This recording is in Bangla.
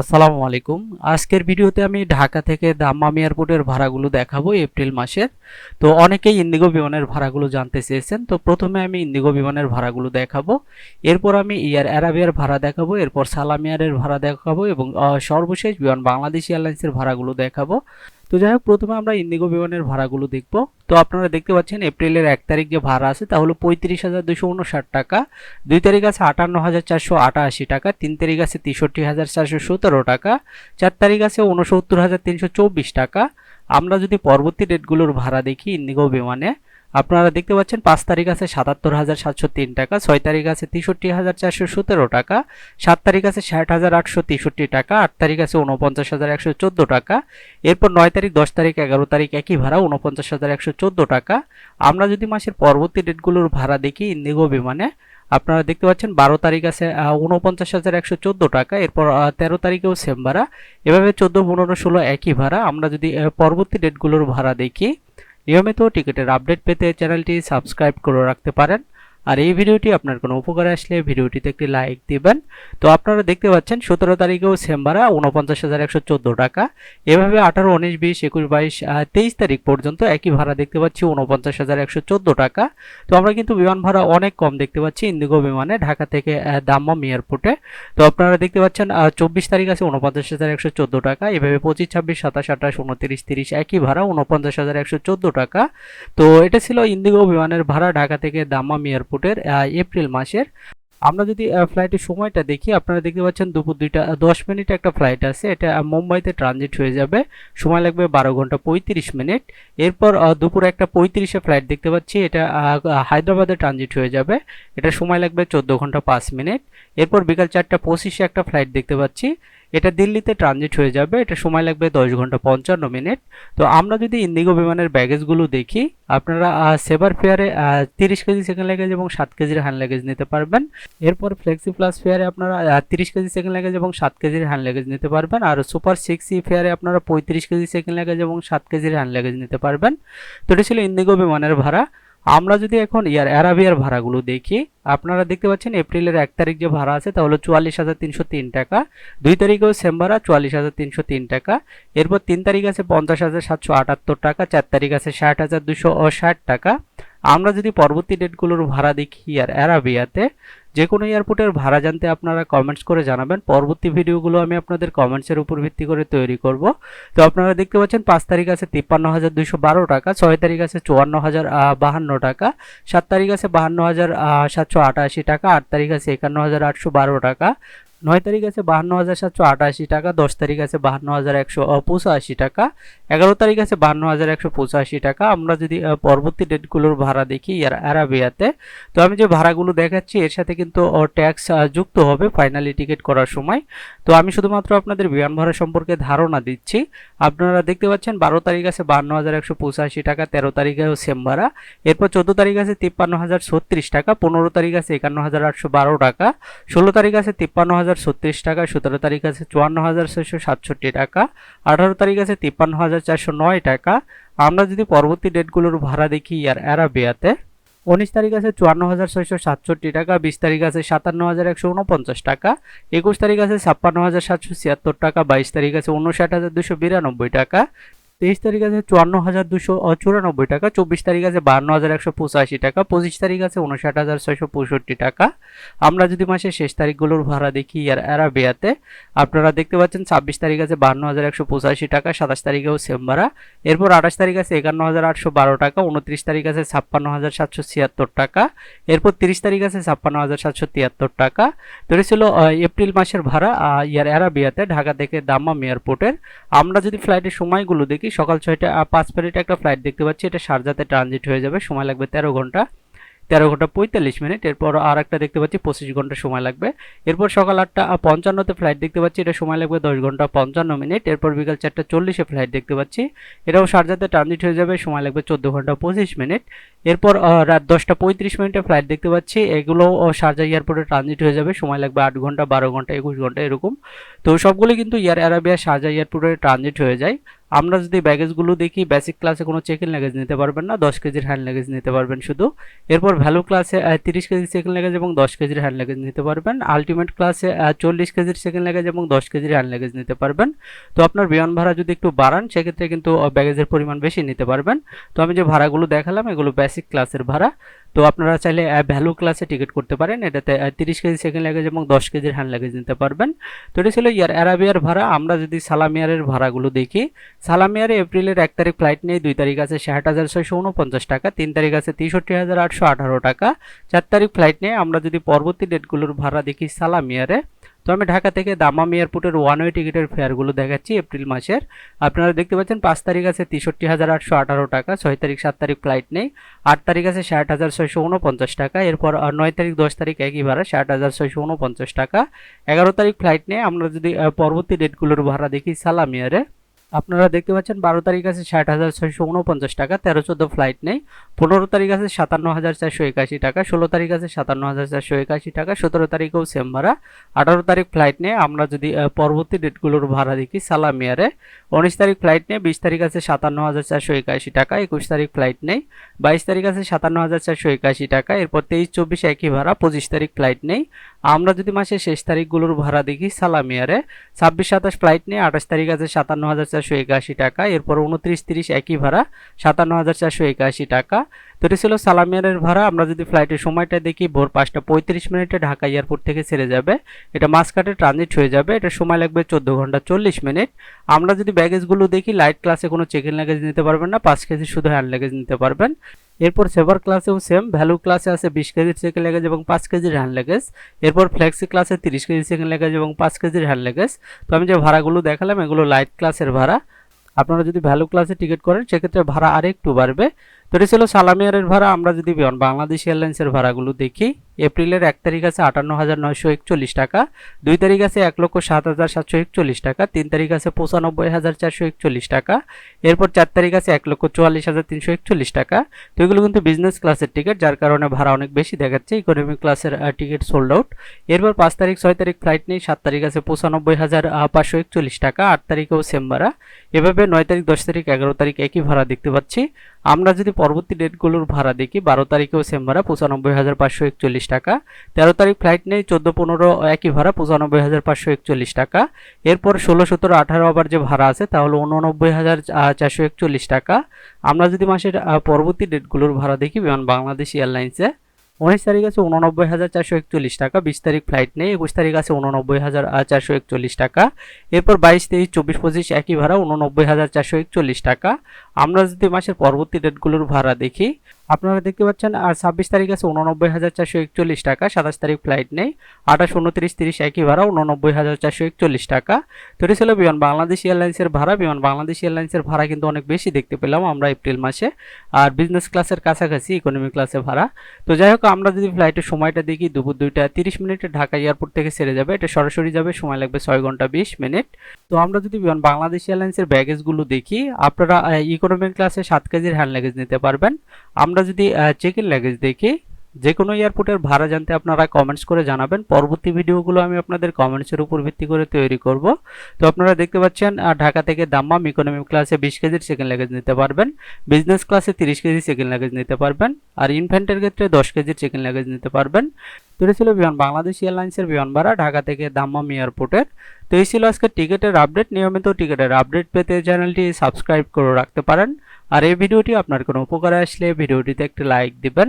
আসসালামু আলাইকুম। আজকের ভিডিওতে আমি ঢাকা থেকে দাম্মাম এয়ারপোর্টের ভাড়াগুলো দেখাবো এপ্রিল মাসের। তো অনেকেই ইন্দিগো বিমানের ভাড়াগুলো জানতে চেয়েছেন। তো প্রথমে আমি ইন্দিগো বিমানের ভাড়াগুলো দেখাবো। এরপর আমি ইয়ার অ্যারাবিয়ার ভাড়া দেখাবো, এরপর সালামিয়ারের ভাড়া দেখাবো এবং সর্বশেষ বিমান বাংলাদেশ এয়ারলাইন্সের ভাড়াগুলো দেখাবো। তো যাই হোক, প্রথমে আমরা ইন্দিগো বিমানের ভাড়াগুলো দেখব। তো আপনারা দেখতে পাচ্ছেন এপ্রিলের এক তারিখ যে ভাড়া আছে, তা হলো পঁয়ত্রিশ হাজার দুশো উনষাট টাকা। দুই তারিখ আছে আটান্ন হাজার চারশো আটাশি টাকা, তিন তারিখ আছে তেষট্টি হাজার চারশো সতেরো টাকা, চার তারিখ আছে ঊনসত্তর হাজার তিনশো চব্বিশ টাকা। আমরা যদি পরবর্তী ডেটগুলোর ভাড়া দেখি ইন্দিগো বিমানে আপনারা দেখতে পাচ্ছেন, পাঁচ তারিখ আছে সাতাত্তর হাজার সাতশো তিন টাকা, ছয় তারিখ আছে তেষট্টি হাজার চারশো সতেরো টাকা, সাত তারিখ আছে ষাট হাজার আটশো তেষট্টি টাকা, আট তারিখ আছে উনপঞ্চাশ হাজার একশো চোদ্দ টাকা, এরপর নয় তারিখ, দশ তারিখ, এগারো তারিখ একই ভাড়া উনপঞ্চাশ হাজার একশো চোদ্দ টাকা। আমরা যদি মাসের পরবর্তী ডেটগুলোর ভাড়া দেখি ইন্দিগো বিমানে, আপনারা দেখতে পাচ্ছেন বারো তারিখ আছে উনপঞ্চাশ হাজার একশো চোদ্দ টাকা, এরপর তেরো তারিখেও সেম ভাড়া। এভাবে চোদ্দ, পনেরো, ষোলো একই ভাড়া। আমরা যদি পরবর্তী ডেটগুলোর ভাড়া দেখি নিয়মিত টিকিটের আপডেট পেতে চ্যানেলটি সাবস্ক্রাইব করে রাখতে পারেন। আর এই ভিডিওটি আপনার কোনো উপকারে আসলে ভিডিওটিতে একটি লাইক দিবেন। তো আপনারা দেখতে পাচ্ছেন, সতেরো তারিখেও সেম ভাড়া উনপঞ্চাশ হাজার একশো চোদ্দ টাকা। এভাবে আঠারো, উনিশ, বিশ, একুশ, বাইশ তেইশ তারিখ পর্যন্ত একই ভাড়া দেখতে পাচ্ছি উনপঞ্চাশ হাজার একশো চোদ্দ টাকা। তো আমরা কিন্তু বিমান ভাড়া অনেক কম দেখতে পাচ্ছি ইন্ডিগো বিমানে, ঢাকা থেকে দাম্মাম এয়ারপোর্টে। তো আপনারা দেখতে পাচ্ছেন চব্বিশ তারিখ আছে উনপঞ্চাশ হাজার একশো চোদ্দ টাকা। এভাবে পঁচিশ, ছাব্বিশ, সাতাশ, আঠাশ, উনত্রিশ, তিরিশ একই ভাড়া উনপঞ্চাশ হাজার একশো চোদ্দ টাকা। তো এটা ছিল ইন্ডিগো বিমানের ভাড়া, ঢাকা থেকে দাম্মাম এয়ারপোর্টের এপ্রিল মাসের। আমরা যদি ফ্লাইটের সময়টা দেখি, আপনারা দেখতে পাচ্ছেন দুপুর দুইটা দশ মিনিট একটা ফ্লাইট আছে। এটা মুম্বাইতে ট্রানজিট হয়ে যাবে। সময় লাগবে বারো ঘণ্টা পঁয়ত্রিশ মিনিট। এরপর দুপুর একটা পঁয়ত্রিশে ফ্লাইট দেখতে পাচ্ছি। এটা হায়দ্রাবাদে ট্রানজিট হয়ে যাবে। এটা সময় লাগবে চোদ্দ ঘণ্টা পাঁচ মিনিট। এরপর বিকাল চারটা পঁচিশে একটা ফ্লাইট দেখতে পাচ্ছি। এটা দিল্লিতে ট্রানজিট হয়ে যাবে, এটা সময় লাগবে দশ ঘণ্টা পঞ্চান্ন মিনিট। তো আমরা যদি ইন্ডিগো বিমানের ব্যাগেজগুলো দেখি, আপনারা সেভার ফেয়ারে তিরিশ কেজি সেকেন্ড লাগেজ এবং সাত কেজির হ্যান্ড লাগেজ নিতে পারবেন। এরপর ফ্লেক্সি প্লাস ফেয়ারে আপনারা তিরিশ কেজি সেকেন্ড লাগেজ এবং সাত কেজির হ্যান্ড লাগেজ নিতে পারবেন। আর সুপার সিক্সি ফেয়ারে আপনারা পঁয়ত্রিশ কেজি সেকেন্ড লাগেজ এবং সাত কেজির হ্যান্ড লাগেজ নিতে পারবেন। তো এটা ছিল ইন্ডিগো বিমানের ভাড়া। আমরা যদি এখন ইয়ার অ্যারাবিয়ার ভাড়াগুলো দেখি, আপনারা দেখতে পাচ্ছেন এপ্রিলের এক তারিখ যে ভাড়া আছে তা হলো চুয়াল্লিশ হাজার তিনশো তিন টাকা, দুই তারিখেও সেম ভাড়া, চুয়াল্লিশ হাজার তিনশো তিন টাকা। এরপর তিন তারিখ আছে পঞ্চাশ হাজার সাতশো আটাত্তর টাকা, চার তারিখ আছে ষাট হাজার দুশো ষাট টাকা। আমরা যদি পরবর্তী ডেটগুলোর ভাড়া দেখি আর অ্যারাবিয়াতে, যে কোনো এয়ারপোর্টের ভাড়া জানতে আপনারা কমেন্টস করে জানাবেন। পরবর্তী ভিডিওগুলো আমি আপনাদের কমেন্টসের উপর ভিত্তি করে তৈরি করব। তো আপনারা দেখতে পাচ্ছেন, পাঁচ তারিখ আছে তিপ্পান্ন হাজার দুইশো বারো টাকা, ছয় তারিখ আছে চুয়ান্ন হাজার বাহান্ন টাকা, সাত তারিখ আছে বাহান্ন হাজার সাতশো আটাশি টাকা, আট তারিখ আছে একান্ন হাজার আটশো বারো টাকা নয় তারিখ আছে বাহান্ন হাজার সাতশো আটাশি টাকা, দশ তারিখ আছে বাহান্ন হাজার একশো পঁচাশি টাকা, এগারো তারিখ আছে বাহান্ন হাজার একশো পঁচাশি টাকা। আমরা যদি পরবর্তী ডেটগুলোর ভাড়া দেখি ইয়ার অ্যারাবিয়াতে তো আমি যে ভাড়াগুলো দেখাচ্ছি এর সাথে কিন্তু ট্যাক্স যুক্ত হবে ফাইনালি টিকিট করার সময়। তো আমি শুধুমাত্র আপনাদের বিমান ভাড়া সম্পর্কে ধারণা দিচ্ছি। আপনারা দেখতে পাচ্ছেন বারো তারিখ আছে বাহান্ন হাজার একশো পঁচাশি টাকা, তেরো তারিখেও সেম ভাড়া। এরপর চোদ্দ তারিখ আছে তিপ্পান্ন হাজার ছত্রিশ টাকা, পনেরো তারিখ আছে একান্ন হাজার আটশো বারো টাকা, ষোলো তারিখ আছে তিপ্পান্ন হাজার ছত্রিশ টাকা, সতেরো তারিখ আছে চুয়ান্ন হাজার ছয়শো সাতষট্টি টাকা, আঠারো তারিখ আছে তিপ্পান্ন হাজার চারশো নয় টাকা। আমরা যদি পরবর্তী ডেটগুলোর ভাড়া দেখি ইয়ার অ্যারাবিয়াতে, উনিশ তারিখ আছে চুয়ান্ন হাজার ছয়শো সাতষট্টি টাকা, বিশ তারিখ আছে সাতান্ন হাজার একশো উনপঞ্চাশ টাকা, একুশ তারিখ আছে ছাপ্পান্ন হাজার সাতশো ছিয়াত্তর টাকা, বাইশ তারিখ আছে উনষাট হাজার দুশো বিরানব্বই টাকা তেইশ তারিখ আছে চুয়ান্ন হাজার দুশো চুরানব্বই টাকা, চব্বিশ তারিখ আছে বাহান্ন হাজার একশো পঁচাশি টাকা, পঁচিশ তারিখ আছে উনষাট হাজার ছয়শো পঁয়ষট্টি টাকা। আমরা যদি মাসের শেষ তারিখগুলোর ভাড়া দেখি আর অ্যারাবিয়াতে, আপনারা দেখতে পাচ্ছেন ছাব্বিশ তারিখ আছে বাহান্ন হাজার একশো পঁচাশি টাকা, সাতাশ তারিখেও সেম ভাড়া। এরপর আঠাশ তারিখ আছে একান্ন হাজার আটশো বারো টাকা উনত্রিশ তারিখ আছে ছাপ্পান্ন হাজার সাতশো ছিয়াত্তর টাকা। এরপর তিরিশ তারিখ আছে ছাপ্পান্ন হাজার সাতশো তিয়াত্তর টাকা। তো ছিল এপ্রিল মাসের ভাড়া ইয়ার অ্যারাবিয়াতে, ঢাকা থেকে দাম্মাম এয়ারপোর্টের। আমরা যদি ফ্লাইটের সময়গুলো দেখি সকাল ছয়টা পাঁচ মিনিট একটা ফ্লাইট দেখতে পাচ্ছি। এটা সারজাতে ট্রানজিট হয়ে যাবে। সময় লাগবে তেরো ঘণ্টা। তেরো ঘণ্টা পঁয়তাল্লিশ মিনিট। এরপর আর একটা দেখতে পাচ্ছি, পঁচিশ ঘণ্টা সময় লাগবে। এরপর সকাল আটটা পঞ্চান্নতে ফ্লাইট দেখতে পাচ্ছি। এটা সময় লাগবে দশ ঘণ্টা পঞ্চান্ন মিনিট। এরপর বিকাল চারটা চল্লিশে ফ্লাইট দেখতে পাচ্ছি। এটাও সারজাতে ট্রানজিট হয়ে যাবে। সময় লাগবে চোদ্দ ঘণ্টা পঁচিশ মিনিট। এরপর রাত দশটা পঁয়ত্রিশ মিনিটে ফ্লাইট দেখতে পাচ্ছি। এগুলো শারজা এয়ারপোর্টে ট্রানজিট হয়ে যাবে। সময় লাগবে আট ঘণ্টা, বারো ঘণ্টা, একুশ ঘণ্টা, এরকম। তো সবগুলো কিন্তু এয়ার অ্যারাবিয়া শারজা এয়ারপোর্টে ট্রানজিট হয়ে যায়। আমরা যদি ব্যাগেজগুলো দেখি বেসিক ক্লাসে কোনো চেক লাগেজ নিতে পারবেন না, দশ কেজির হ্যান্ড লাগেজ নিতে পারবেন শুধু। এরপর ভ্যালু ক্লাসে তিরিশ কেজির ইন লাগেজ এবং দশ কেজির হ্যান্ড লাগেজ নিতে পারবেন। আলটিমেট ক্লাসে চল্লিশ কেজির ইন লাগেজ এবং দশ কেজির হ্যান্ড লাগেজ নিতে পারবেন। তো আপনার বিমান ভাড়া যদি একটু বাড়ান, সেক্ষেত্রে কিন্তু ব্যাগেজের পরিমাণ বেশি নিতে পারবেন। তো আমি যে ভাড়াগুলো দেখালাম, এগুলো বেসিক ক্লাসের ভাড়া। তো আপনারা চাইলে ভ্যালু ক্লাসে টিকিট করতে পারেন। এটাতে তিরিশ কেজি সেকেন্ড লাগেজ এবং দশ কেজির হ্যান্ড লাগেজ নিতে পারবেন। তো এটা ছিল ইয়ার অ্যারাবিয়ার ভাড়া। আমরা যদি সালামিয়ারের ভাড়াগুলো দেখি, সালামিয়ারে এপ্রিলের এক তারিখ ফ্লাইট নেই, দুই তারিখ আছে ষাট হাজার ছয়শো উনপঞ্চাশ টাকা, তিন তারিখ আছে তেষট্টি হাজার আটশো আঠারো টাকা, চার তারিখ ফ্লাইট নেই। আমরা যদি পরবর্তী ডেটগুলোর ভাড়া দেখি সালামিয়ারে তো আমি ঢাকা থেকে দামাম এয়ারপোর্টের ওয়ান ওয়ে টিকিটের ফেয়ারগুলো দেখাচ্ছি এপ্রিল মাসের। আপনারা দেখতে পাচ্ছেন পাঁচ তারিখ আছে তেষট্টি হাজার আটশো আঠারো টাকা, ছয় তারিখ সাত তারিখ ফ্লাইট নেই, আট তারিখ আছে ষাট হাজার ছয়শো উনপঞ্চাশ টাকা, এরপর নয় তারিখ, দশ তারিখ একই ভাড়া, ষাট হাজার ছয়শো উনপঞ্চাশ টাকা। এগারো তারিখ ফ্লাইট নেই, আমরা যদি পরবর্তী ডেটগুলোর ভাড়া দেখি সালামিয়ারে আপনারা দেখতে পাচ্ছেন বারো তারিখ আছে ষাট হাজার ছয়শো উনপঞ্চাশ টাকা, তেরো চোদ্দ ফ্লাইট নেই। পনেরো তারিখ আছে সাতান্ন হাজার চারশো একাশি টাকা, ষোলো তারিখ আছে সাতান্ন হাজার চারশো একাশি টাকা, সতেরো তারিখেও সেম ভাড়া। আঠারো তারিখ ফ্লাইট নেই, আমরা যদি পরবর্তী ডেটগুলোর ভাড়া দেখি, সালাম ইয়ারে উনিশ তারিখ ফ্লাইট নেই, বিশ তারিখ আছে সাতান্ন হাজার চারশো একাশি টাকা, একুশ তারিখ ফ্লাইট নেই, বাইশ তারিখ আছে সাতান্ন হাজার চারশো একাশি টাকা, এরপর তেইশ চব্বিশ একই ভাড়া, পঁচিশ তারিখ ফ্লাইট নেই। আমরা যদি মাসের শেষ তারিখগুলোর ভাড়া দেখি সালামিয়ারে ছাব্বিশ সাতাশ ফ্লাইট নেই, আঠাশ তারিখ আছে সাতান্ন হাজার চারশো একাশি টাকা, এরপর উনত্রিশ তিরিশ একই ভাড়া, সাতান্ন হাজার চারশো একাশি টাকা। তো এটা ছিল সালামিয়ারের ভাড়া। আমরা যদি ফ্লাইটের সময়টা দেখি, ভোর পাঁচটা পঁয়ত্রিশ মিনিটে ঢাকা এয়ারপোর্ট থেকে ছেড়ে যাবে। এটা মাসকাটে ট্রানজিট হয়ে যাবে। এটা সময় লাগবে চোদ্দ ঘণ্টা চল্লিশ মিনিট। আমরা যদি ব্যাগেজগুলো দেখি লাইট ক্লাসে কোনো চেকিং লাগেজ নিতে পারবেন না, পাঁচ কেজি শুধু হ্যান্ড লাগেজ নিতে পারবেন। এরপর সেভার ক্লাসেও সেম ভ্যালু ক্লাসে আছে বিশ কেজির সেকেন্ড লেগেজ এবং পাঁচ কেজির হ্যান্ড লেগেজ। এরপর ফ্লেক্সি ক্লাসে তিরিশ কেজি সেকেন্ড লেগেজ এবং পাঁচ কেজির হ্যান্ড লেগেজ। তো আমি যে ভাড়াগুলো দেখালাম, এগুলো লাইট ক্লাসের ভাড়া। আপনারা যদি ভ্যালু ক্লাসে টিকিট করেন, সেক্ষেত্রে ভাড়া আরেকটু বাড়বে। তো এটা ছিল সালামিয়ারের ভাড়া। আমরা যদি বাংলাদেশ এয়ারলাইন্সের ভাড়াগুলো দেখি। এপ্রিলের এক তারিখ আছে আটান্ন হাজার নয়শো একচল্লিশ টাকা, দুই তারিখ আছে এক লক্ষ সাত হাজার সাতশো একচল্লিশ টাকা, তিন তারিখ আছে পঁচানব্বই হাজার চারশো একচল্লিশ টাকা, এরপর চার তারিখ আছে এক লক্ষ চুয়াল্লিশ হাজার তিনশো একচল্লিশ টাকা। তো এগুলো কিন্তু বিজনেস ক্লাসের টিকিট যার কারণে ভাড়া অনেক বেশি দেখাচ্ছে ইকোনমি ক্লাসের টিকিট সোল্ড আউট এরপর পাঁচ তারিখ, ছয় তারিখ ফ্লাইট নেই, সাত তারিখ আছে পঁচানব্বই হাজার পাঁচশো একচল্লিশ টাকা, আট তারিখেও সেম ভাড়া। এভাবে নয় তারিখ, দশ তারিখ, এগারো তারিখ একই ভাড়া দেখতে পাচ্ছি। আমরা যদি পরবর্তী ডেটগুলোর ভাড়া দেখি, বারো তারিখেও সেম ভাড়া, পঁচানব্বই হাজার পাঁচশো একচল্লিশ টাকা। তেরো তারিখ ফ্লাইট নেই, চোদ্দ, পনেরো, একই ভাড়া, পঁচানব্বই হাজার পাঁচশো একচল্লিশ টাকা। এরপর ষোলো, সতেরো, আঠারো আবার যে ভাড়া আছে, তাহলে উননব্বই হাজার চারশো একচল্লিশ টাকা। আমরা যদি মাসের পরবর্তী ডেটগুলোর ভাড়া দেখি, বিমান বাংলাদেশ এয়ারলাইন্সে, উনিশ তারিখ আছে উননব্বই হাজার চারশো একচল্লিশ টাকা, বিশ তারিখ ফ্লাইট নেই, একুশ তারিখ আছে উননব্বই হাজার চারশো একচল্লিশ টাকা। এরপর বাইশ, তেইশ, চব্বিশ, পঁচিশ একই ভাড়া, উননব্বই হাজার চারশো একচল্লিশ টাকা। আমরা যদি মাসের পরবর্তী ডেটগুলোর ভাড়া দেখি, আপনারা দেখতে পাচ্ছেন আর ছাব্বিশ তারিখ আছে উননব্বই হাজার চারশো একচল্লিশ টাকা, সাতাশ তারিখ ফ্লাইট নেই, আঠাশ, উনত্রিশ, তিরিশ একই ভাড়া উননব্বই হাজার চারশো একচল্লিশ টাকা। তো ছিল বিমান বাংলাদেশ এয়ারলাইন্সের ভাড়া। বিমান বাংলাদেশ এয়ারলাইন্সের ভাড়া কিন্তু অনেক বেশি দেখতে পেলাম আমরা এপ্রিল মাসে। আর বিজনেস ক্লাসের কাছাকাছি ইকোনমি ক্লাসে ভাড়া। তো যাই হোক, আমরা যদি ফ্লাইটের সময়টা দেখি, দুপুর দুইটা তিরিশ মিনিটে ঢাকা এয়ারপোর্ট থেকে ছেড়ে যাবে। এটা সরাসরি যাবে, সময় লাগবে ছয় ঘণ্টা বিশ মিনিট। তো আমরা যদি বিমান বাংলাদেশ এয়ারলাইন্সের ব্যাগেজগুলো দেখি, আপনারা ইকোনমি ক্লাসে সাত কেজির হ্যান্ড লাগেজ নিতে পারবেন। আমরা যদি চেক ইন লাগেজ দেখি যে কোনো এয়ারপোর্টের ভাড়া জানতে আপনারা কমেন্টস করে জানাবেন। পরবর্তী ভিডিওগুলো আমি আপনাদের কমেন্টসের উপর ভিত্তি করে তৈরি করব। তো আপনারা দেখতে পাচ্ছেন ঢাকা থেকে দাম্মাম ইকোনমি ক্লাসে বিশ কেজির সেকেন্ড লাগেজ নিতে পারবেন। বিজনেস ক্লাসে তিরিশ কেজি সেকেন্ড লাগেজ নিতে পারবেন। আর ইনফ্যান্টের ক্ষেত্রে দশ কেজির সেকেন্ড লাগেজ নিতে পারবেন। তো এটা ছিল বিমান, বাংলাদেশ এয়ারলাইন্সের বিমান ভাড়া, ঢাকা থেকে দাম্মাম এয়ারপোর্টের তো এই ছিল আজকে টিকিটের আপডেট নিয়মিত টিকিটের আপডেট পেতে চ্যানেলটি সাবস্ক্রাইব করে রাখতে পারেন। আর এই ভিডিওটি আপনার কোনো উপকারে আসলে ভিডিওটিতে একটি লাইক দিবেন।